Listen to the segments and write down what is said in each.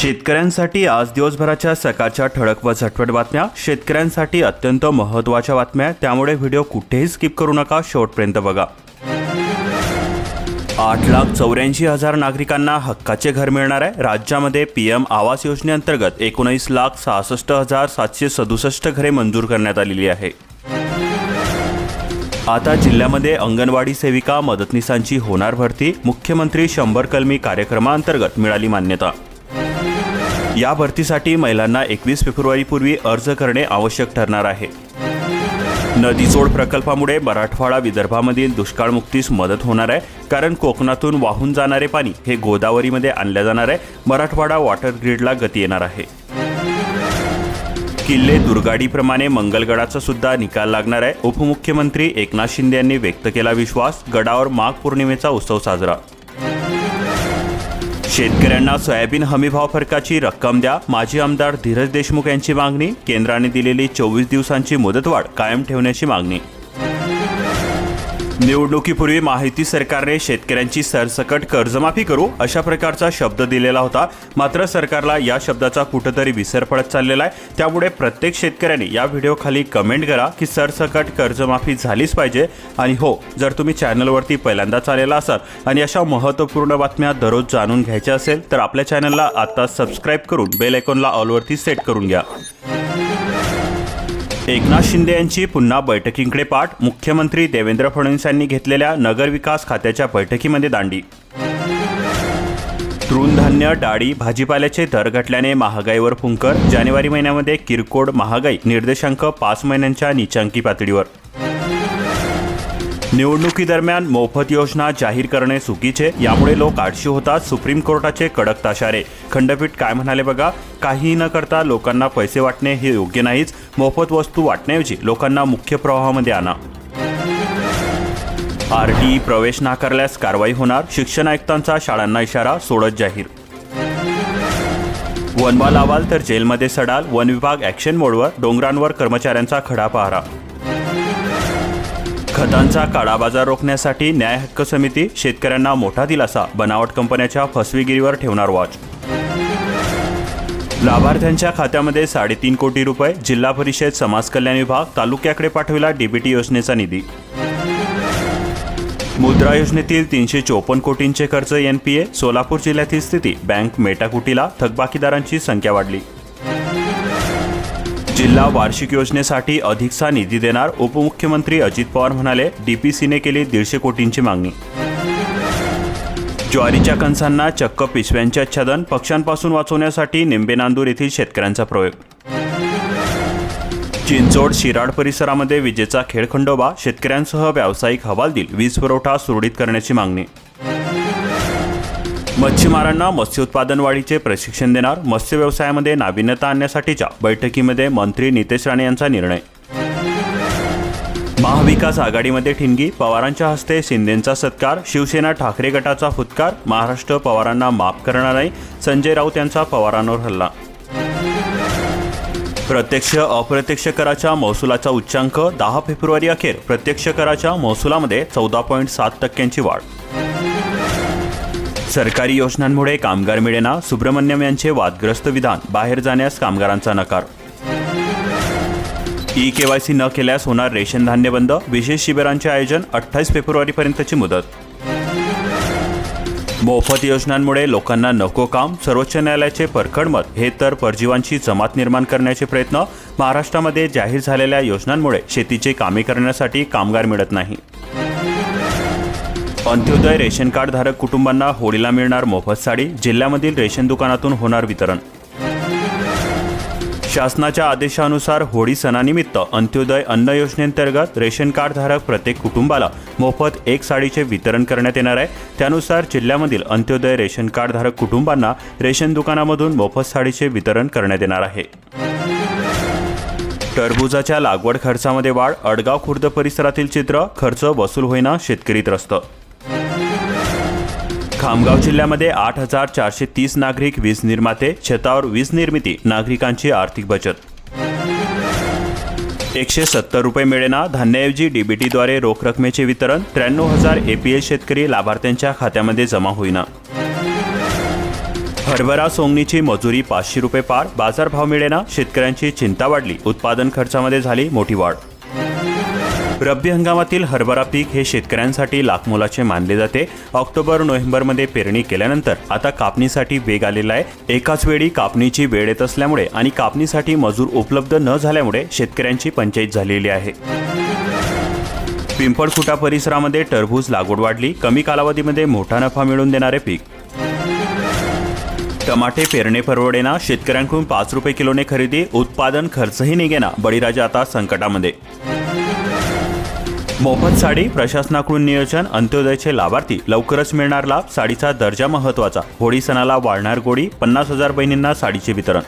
शेतकऱ्यांसाठी आज दिवसभराच्या सकाळच्या ठळक व झटपट बातम्या. शेतकऱ्यांसाठी अत्यंत महत्त्वाच्या बातम्या त्यामुळे व्हिडिओ कुठेही स्किप करू नका. शेवटपर्यंत बघा. आठ लाख चौऱ्याऐंशी हजार नागरिकांना हक्काचे घर मिळणार आहे. राज्यामध्ये पी एम आवास योजनेअंतर्गत एकोणीस लाख सहासष्ट हजार सातशे सदुसष्ट घरे मंजूर करण्यात आलेली आहे. आता जिल्ह्यामध्ये अंगणवाडी सेविका मदतनीसांची होणार भरती. मुख्यमंत्री शंभर कलमी कार्यक्रमाअंतर्गत मिळाली मान्यता. या भरतीसाठी महिलांना एकवीस फेब्रुवारीपूर्वी अर्ज करणे आवश्यक ठरणार आहे. नदीजोड प्रकल्पामुळे मराठवाडा विदर्भामधील दुष्काळमुक्तीस मदत होणार आहे कारण कोकणातून वाहून जाणारे पाणी हे गोदावरीमध्ये आणले जाणार आहे मराठवाडा वॉटर ग्रीडला गती येणार आहे. किल्ले दुर्गाडीप्रमाणे मंगलगडाचा सुद्धा निकाल लागणार आहे उपमुख्यमंत्री एकनाथ शिंदे यांनी व्यक्त केला विश्वास गडावर माघ पौर्णिमेचा उत्सव साजरा शेतकऱ्यांना सोयाबीन हमीभाव फरकाची रक्कम द्या. माजी आमदार धीरज देशमुख यांची मागणी. केंद्राने दिलेली चोवीस दिवसांची मुदतवाढ कायम ठेवण्याची मागणी. निवडणुकीपूर्वी माहिती सरकारने शेतकऱ्यांची सरसकट कर्जमाफी करू अशा प्रकारचा शब्द दिलेला होता. मात्र सरकारला या शब्दाचा कुठंतरी विसर पडत चाललेला आहे. त्यामुळे प्रत्येक शेतकऱ्याने या व्हिडिओखाली कमेंट करा की सरसकट कर्जमाफी झालीच पाहिजे. आणि हो जर तुम्ही चॅनलवरती पहिल्यांदाच आलेला असाल आणि अशा महत्त्वपूर्ण बातम्या दररोज जाणून घ्यायच्या असेल तर आपल्या चॅनलला आता सबस्क्राईब करून बेल आयकॉनला ऑलवरती सेट करून घ्या. एकनाथ शिंदे यांची पुन्हा बैठकींकडे पाठ मुख्यमंत्री देवेंद्र फडणवीस यांनी घेतलेल्या नगरविकास खात्याच्या बैठकीमध्ये दांडी. तृणधान्य डाळी भाजीपाल्याचे दर घटल्याने महागाईवर फुंकर जानेवारी महिन्यामध्ये किरकोळ महागाई निर्देशांक पाच महिन्यांच्या निचांकी पातळीवर. निवडणुकीदरम्यान मोफत योजना जाहीर करणे चुकीचे यामुळे लोक आळशी होतात सुप्रीम कोर्टाचे कडक ताशारे. खंडपीठ काय म्हणाले बघा? काहीही न करता लोकांना पैसे वाटणे हे योग्य नाहीच. मोफत वस्तू वाटण्याऐवजी लोकांना मुख्य प्रवाहामध्ये आणा. आर टी प्रवेश नाकारल्यास कारवाई होणार. शिक्षण आयुक्तांचा शाळांना इशारा सोडत जाहीर. वनवा लावाल तर जेलमध्ये सडाल. वन विभाग ॲक्शन मोडवर डोंगरांवर कर्मचाऱ्यांचा खडा पहारा. खतांचा काळाबाजार रोखण्यासाठी न्याय हक्क समिती शेतकऱ्यांना मोठा दिलासा बनावट कंपन्याच्या फसवेगिरीवर ठेवणार वॉच. लाभार्थ्यांच्या खात्यामध्ये साडेतीन कोटी रुपये जिल्हा परिषद समाज कल्याण विभाग तालुक्याकडे पाठविला डीबीटी योजनेचा निधी. मुद्रा योजनेतील तीनशे चोपन्न कोटींचे कर्ज एनपीए सोलापूर जिल्ह्यातील स्थिती बँक मेटाकुटीला थकबाकीदारांची संख्या वाढली. जिल्हा वार्षिक योजनेसाठी अधिकचा निधी देणार उपमुख्यमंत्री अजित पवार म्हणाले डीपीसीने केली दीडशे कोटींची मागणी. ज्वारीच्या कणसांना चक्क पिशव्यांचे आच्छादन पक्ष्यांपासून वाचवण्यासाठी निंबे नांदूर येथील शेतकऱ्यांचा प्रयोग. चिंचोड शिराड परिसरामध्ये विजेचा खेळखंडोबा शेतकऱ्यांसह व्यावसायिक हवालदिल वीज पुरवठा सुरळीत करण्याची मागणी. मच्छीमारांना मत्स्य उत्पादन वाढीचे प्रशिक्षण देणार मत्स्य व्यवसायामध्ये नाविन्यता आणण्यासाठीच्या बैठकीमध्ये मंत्री नितेश राणे यांचा निर्णय. महाविकास आघाडीमध्ये ठिणगी पवारांच्या हस्ते शिंदेंचा सत्कार शिवसेना ठाकरे गटाचा फुत्कार महाराष्ट्र पवारांना माफ करणार नाही संजय राऊत यांचा पवारांवर हल्ला. प्रत्यक्ष अप्रत्यक्ष कराच्या महसुलाचा उच्चांक दहा फेब्रुवारी अखेर प्रत्यक्ष कराच्या महसुलामध्ये चौदा पॉईंट सात टक्क्यांची वाढ. सरकारी योजनांमुळे कामगार मिळेना सुब्रमण्यम यांचे वादग्रस्त विधान बाहेर जाण्यास कामगारांचा नकार. ई केवायसी न केल्यास होणार रेशन धान्य बंद विशेष शिबिरांचे आयोजन अठ्ठावीस फेब्रुवारीपर्यंतची मुदत. मोफत योजनांमुळे लोकांना नको काम सर्वोच्च न्यायालयाचे परखड मत हे तर परजीवांची जमात निर्माण करण्याचे प्रयत्न महाराष्ट्रामध्ये जाहीर झालेल्या योजनांमुळे शेतीचे कामे करण्यासाठी कामगार मिळत नाही. अंत्योदय रेशन कार्ड धारक कुटुंबांना होळीला मिळणार मोफत साडी जिल्ह्यामधील रेशन दुकानातून होणार वितरण. शासनाच्या आदेशानुसार होळी सणानिमित्त अंत्योदय अन्न योजनेअंतर्गत रेशन कार्ड धारक प्रत्येक कुटुंबाला मोफत एक साडीचे वितरण करण्यात येणार आहे. त्यानुसार जिल्ह्यामधील अंत्योदय रेशन कार्ड धारक कुटुंबांना रेशन दुकानामधून मोफत साडीचे वितरण करण्यात येणार आहे. टरबूजाच्या लागवड खर्चामध्ये वाढ अडगाव खुर्द परिसरातील चित्र खर्च वसूल होईना शेतकरी त्रस्त खामगाव जिल्ह्यामध्ये आठ हजार चारशे तीस नागरिक वीज निर्माते छतावर वीज निर्मिती नागरिकांची आर्थिक बचत. एकशे सत्तर रुपये मिळेना धान्याऐवजी डीबीटीद्वारे रोख रकमेचे वितरण त्र्याण्णव हजार एपीएल शेतकरी लाभार्थ्यांच्या खात्यामध्ये जमा होईना. हरभरा सोंगणीची मजुरी पाचशे रुपये पार बाजारभाव मिळेना शेतकऱ्यांची चिंता वाढली उत्पादन खर्चामध्ये झाली मोठी वाढ. रब्बी हंगामातील हरभरा पीक हे शेतकऱ्यांसाठी लाखमोलाचे मानले जाते. ऑक्टोबर नोव्हेंबरमध्ये पेरणी केल्यानंतर आता कापणीसाठी वेग आलेला आहे. एकाच वेळी कापणीची वेळ येत असल्यामुळे आणि कापणीसाठी मजूर उपलब्ध न झाल्यामुळे शेतकऱ्यांची पंचायत झालेली आहे. पिंपळखुटा परिसरामध्ये टरबूज लागवड वाढली. कमी कालावधीमध्ये मोठा नफा मिळवून देणारे पीक. टमाटे पेरणे परवडेना. शेतकऱ्यांकडून पाच रुपये किलोने खरेदी. उत्पादन खर्चही निघेना. बळीराजा आता संकटामध्ये. मोफत साडी प्रशासनाकडून नियोजन अंत्योदयचे लाभार्थी. लवकरच मिळणार लाभ साडीचा दर्जा महत्त्वाचा होळी सणाला वाढणार गोडी पन्नास हजार बहिणींना साडीचे वितरण.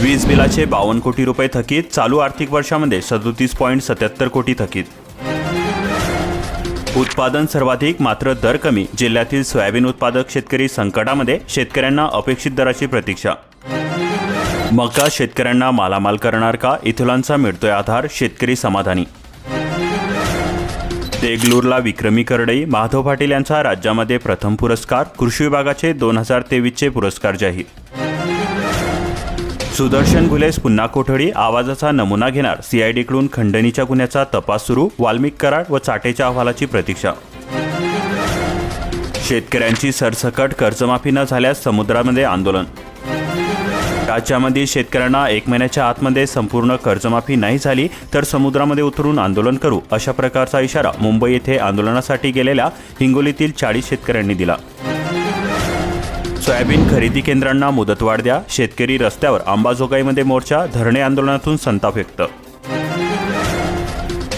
वीज बिलाचे बावन्न कोटी रुपये थकीत चालू आर्थिक वर्षामध्ये सदोतीस पॉईंट सत्याहत्तर कोटी थकीत. उत्पादन सर्वाधिक मात्र दर कमी. जिल्ह्यातील सोयाबीन उत्पादक शेतकरी संकटामध्ये शेतकऱ्यांना अपेक्षित दराची प्रतीक्षा. मका शेतकऱ्यांना मालामाल करणार का? इथुलांचा मिळतोय आधार शेतकरी समाधानी. देगलूरला विक्रमी करडई माधव पाटील यांचा राज्यामध्ये प्रथम पुरस्कार कृषी विभागाचे दोन हजार तेवीसचे पुरस्कार जाहीर. सुदर्शन घुलेस पुन्हा कोठडी आवाजाचा नमुना घेणार सीआयडीकडून खंडणीच्या गुन्ह्याचा तपास सुरू वाल्मिक कराड व चाटेच्या अहवालाची प्रतीक्षा. शेतकऱ्यांची सरसकट कर्जमाफी न झाल्यास समुद्रामध्ये आंदोलन. राज्यामधील शेतकऱ्यांना एक महिन्याच्या आतमध्ये संपूर्ण कर्जमाफी नाही झाली तर समुद्रामध्ये उतरून आंदोलन करू अशा प्रकारचा इशारा मुंबई येथे आंदोलनासाठी गेलेल्या हिंगोलीतील चाळीस शेतकऱ्यांनी दिला. सोयाबीन खरेदी केंद्रांना मुदतवाढ द्या शेतकरी रस्त्यावर अंबाजोगाईमध्ये मोर्चा धरणे आंदोलनातून संताप व्यक्त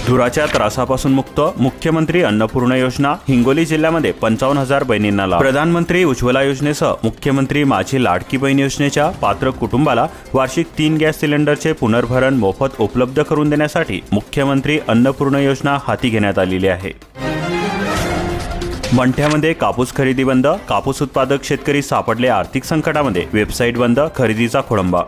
धुराच्या त्रासापासून मुक्त मुख्यमंत्री अन्नपूर्णा योजना हिंगोली जिल्ह्यामध्ये पंचावन्न हजार बहिणींना लाभ. प्रधानमंत्री उज्ज्वला योजनेसह मुख्यमंत्री माझी लाडकी बहीण योजनेच्या पात्र कुटुंबाला वार्षिक तीन गॅस सिलेंडरचे पुनर्भरण मोफत उपलब्ध करून देण्यासाठी मुख्यमंत्री अन्नपूर्णा योजना हाती घेण्यात आलेली आहे. मंठ्यामध्ये कापूस खरेदी बंद कापूस उत्पादक शेतकरी सापडले आर्थिक संकटामध्ये वेबसाईट बंद खरेदीचा खोळंबा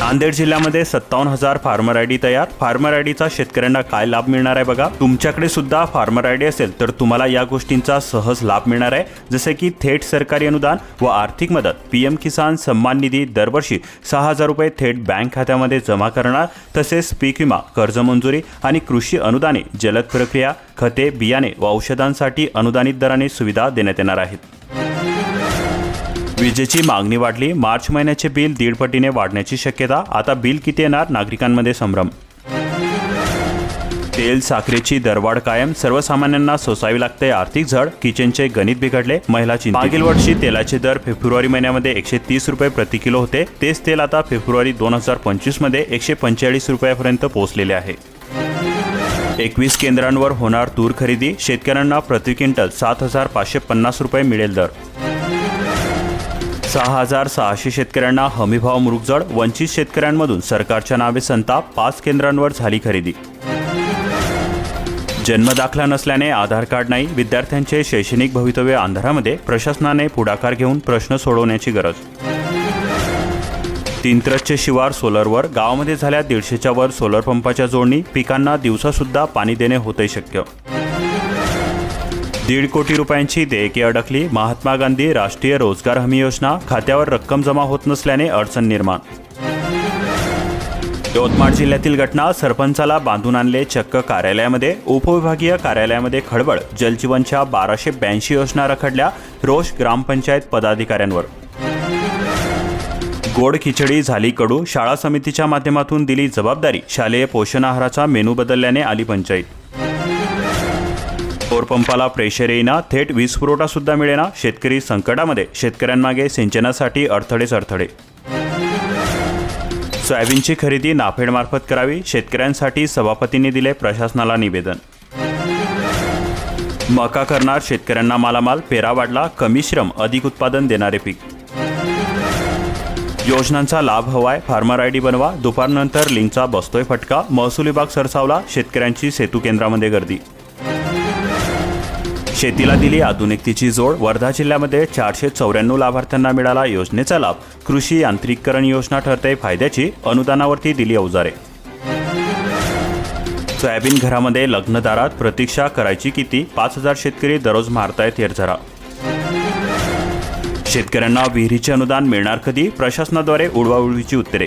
नांदेड जिल्ह्यामध्ये सत्तावन्न हजार फार्मर आयडी तयार. फार्मर आयडीचा शेतकऱ्यांना काय लाभ मिळणार आहे बघा. तुमच्याकडे सुद्धा फार्मर आयडी असेल तर तुम्हाला या गोष्टींचा सहज लाभ मिळणार आहे. जसे की थेट सरकारी अनुदान व आर्थिक मदत. पीएम किसान सन्मान निधी दरवर्षी सहा हजार रुपये थेट बँक खात्यामध्ये जमा करणार. तसेच पीक विमा कर्ज मंजुरी आणि कृषी अनुदाने जलद प्रक्रिया खते बियाणे व औषधांसाठी अनुदानित दराने सुविधा देण्यात येणार आहेत. विजेची मागणी वाढली. मार्च महिन्याचे बिल दीडपटीने वाढण्याची शक्यता. आता बिल किती येणार? नागरिकांमध्ये संभ्रम. तेल साखरेची दरवाढ कायम. सर्वसामान्यांना सोसावी लागते. आर्थिक झड किचनचे गणित बिघडले. महिलाची मागील वर्षी तेलाचे दर फेब्रुवारी महिन्यामध्ये एकशे तीस रुपये प्रति किलो होते. तेच तेल आता फेब्रुवारी दोन हजार पंचवीसमध्ये एकशे पंचेचाळीस रुपयापर्यंत पोहोचलेले आहे. एकवीस केंद्रांवर होणार तूर खरेदी. शेतकऱ्यांना प्रति क्विंटल सात हजार पाचशे पन्नास रुपये मिळेल दर. सहा हजार सहाशे शेतकऱ्यांना हमीभाव मृगजड वंचित शेतकऱ्यांमधून सरकारच्या नावे संताप पाच केंद्रांवर झाली खरेदी. जन्म दाखला नसल्याने आधार कार्ड नाही विद्यार्थ्यांचे शैक्षणिक भवितव्य अंधारामध्ये प्रशासनाने पुढाकार घेऊन प्रश्न सोडवण्याची गरज. तीनत्रजचे शिवार सोलरवर गावामध्ये झाल्या दीडशेच्या वर सोलर पंपाच्या जोडणी पिकांना दिवसासुद्धा पाणी देणे होते शक्य. दीड कोटी रुपयांची देयके अडकली. महात्मा गांधी राष्ट्रीय रोजगार हमी योजना खात्यावर रक्कम जमा होत नसल्याने अडचण निर्माण. यवतमाळ जिल्ह्यातील घटना सरपंचाला बांधून आणले चक्क कार्यालयामध्ये. उपविभागीय कार्यालयामध्ये खळबळ. जलजीवनच्या बाराशे ब्याऐंशी योजना रखडल्या. रोष ग्रामपंचायत पदाधिकाऱ्यांवर. गोड खिचडी झाली कडू. शाळा समितीच्या माध्यमातून दिली जबाबदारी. शालेय पोषण आहाराचा मेनू बदलल्याने आली पंचायत. बोरपंपाला प्रेशर येईना थेट वीज पुरवठा सुद्धा मिळेना शेतकरी संकटामध्ये शेतकऱ्यांमागे सिंचनासाठी अडथळेच अडथळे. सोयाबीनची खरेदी नाफेडमार्फत करावी शेतकऱ्यांसाठी सभापतींनी दिले प्रशासनाला निवेदन. मका करणार शेतकऱ्यांना मालामाल पेरा वाढला कमी श्रम अधिक उत्पादन देणारे पीक. योजनांचा लाभ हवाय फार्मर आय डी बनवा दुपारनंतर लिंकचा बसतोय फटका महसूल विभाग सरसावला शेतकऱ्यांची सेतू केंद्रामध्ये गर्दी. शेतीला दिली आधुनिकतेची जोड. वर्धा जिल्ह्यामध्ये चारशे चौऱ्याण्णव लाभार्थ्यांना मिळाला योजनेचा लाभ. कृषी यांत्रिकीकरण योजना ठरते. फायद्याची अनुदानावरती दिली अवजारे सोयाबीन घरामध्ये लग्नदारात प्रतीक्षा करायची किती? पाच हजार शेतकरी दररोज मारतायत हेरझरा शेतकऱ्यांना विहिरीचे अनुदान मिळणार कधी? प्रशासनाद्वारे उडवाउडवीची उत्तरे.